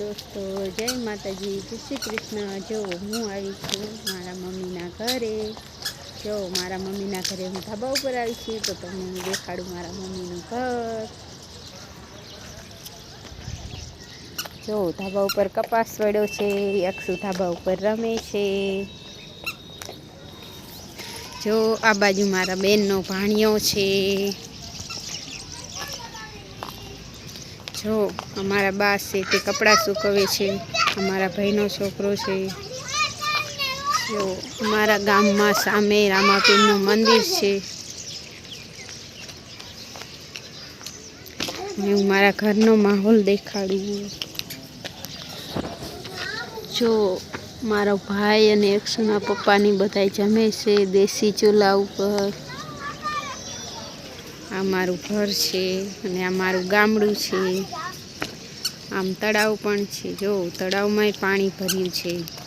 દોસ્તો, જય માતાજી. જય શ્રી કૃષ્ણ. જો હું આવી છું મારા મમ્મીના ઘરે. જો મારા મમ્મીના ઘરે હું ધાબા ઉપર આવી છું, તો તમને હું દેખાડું મારા મમ્મીનું ઘર. જો ધાબા ઉપર કપાસ વળ્યો છે, અક્ષુ ધાબા ઉપર રમે છે. જો આ બાજુ મારા બેનનો ભાણિયો છે. જો, અમારા બા છે તે કપડાં સૂકવે છે. અમારા ભાઈનો છોકરો છે. જો, અમારા ગામમાં સામે રામાપીરનું મંદિર છે. હું મારા ઘરનો માહોલ દેખાડું. જો, મારો ભાઈ અને અક્ષુના પપ્પાની બધાય જમે છે, દેશી ચૂલા ઉપર. આ મારું ઘર છે અને આ મારું ગામડું છે. આમ તળાવ પણ છે. જો, તળાવમાંય પાણી ભર્યું છે.